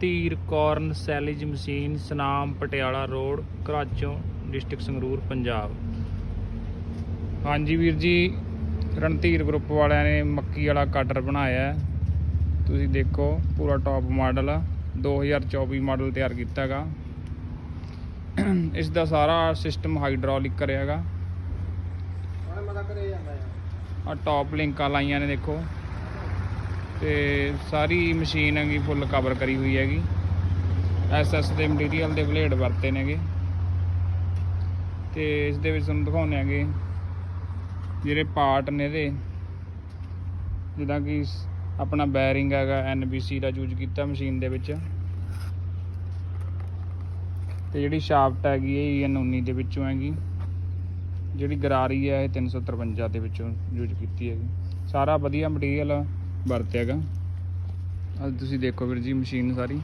ਧੀਰ ਕਾਰਨ sales machine, Sunam Patiala road, Gharachon, district Sangrur, Punjab. ਹਾਂਜੀ ਵੀਰ ਜੀ, ਰਣਧੀਰ ਗਰੁੱਪ ਵਾਲਿਆਂ ਨੇ ਮੱਕੀ ਵਾਲਾ ਕਟਰ ਬਣਾਇਆ। ਤੁਸੀਂ ਦੇਖੋ, ਪੂਰਾ ਟੌਪ ਮਾਡਲ ਆ। 2024 ਮਾਡਲ ਤਿਆਰ ਕੀਤਾ ਹੈਗਾ ਇਸ ਦਾ ਸਾਰਾ ਸਿਸਟਮ ਹਾਈਡ੍ਰੋਲਿਕ ਕਰਿਆਗਾ ਹੁਣ ਮਤਾ ਆ ਟੌਪ ਲਿੰਕਾਂ ਲਾਈਆਂ ਨੇ, ਦੇਖੋ। ਤੇ ਸਾਰੀ ਮਸ਼ੀਨ ਹੈਗੀ ਫੁੱਲ ਕਵਰ ਕਰੀ ਹੋਈ ਹੈਗੀ। ਐਸਐਸ ਦੇ ਮਟੀਰੀਅਲ ਦੇ ਬਲੇਡ ਵਰਤੇ ਨੇਗੇ। ਤੇ ਇਸ ਦੇ ਵਿੱਚ ਤੁਹਾਨੂੰ ਦਿਖਾਉਂਦੇ ਆਂਗੇ ਜਿਹੜੇ ਪਾਰਟ ਨੇ ਇਹਦੇ। ਜਿੱਦਾਂ ਕਿ ਆਪਣਾ ਬੈਰਿੰਗ ਹੈਗਾ NBC ਦਾ ਯੂਜ਼ ਕੀਤਾ ਮਸ਼ੀਨ ਦੇ ਵਿੱਚ। ਤੇ ਜਿਹੜੀ ਸ਼ਾਫਟ ਹੈਗੀ ਇਹ EN19 ਦੇ ਵਿੱਚੋਂ ਹੈਗੀ। ਜਿਹੜੀ ਗਰਾਰੀ ਹੈ ਇਹ 353 ਦੇ ਵਿੱਚੋਂ ਯੂਜ਼ ਕੀਤੀ ਹੈਗੀ। ਸਾਰਾ ਵਧੀਆ ਮਟੀਰੀਅਲ ਵਰਤਿਆਗਾ। ਅੱਜ ਤੁਸੀਂ ਦੇਖੋ ਵੀਰ ਜੀ ਮਸ਼ੀਨ ਸਾਰੀ।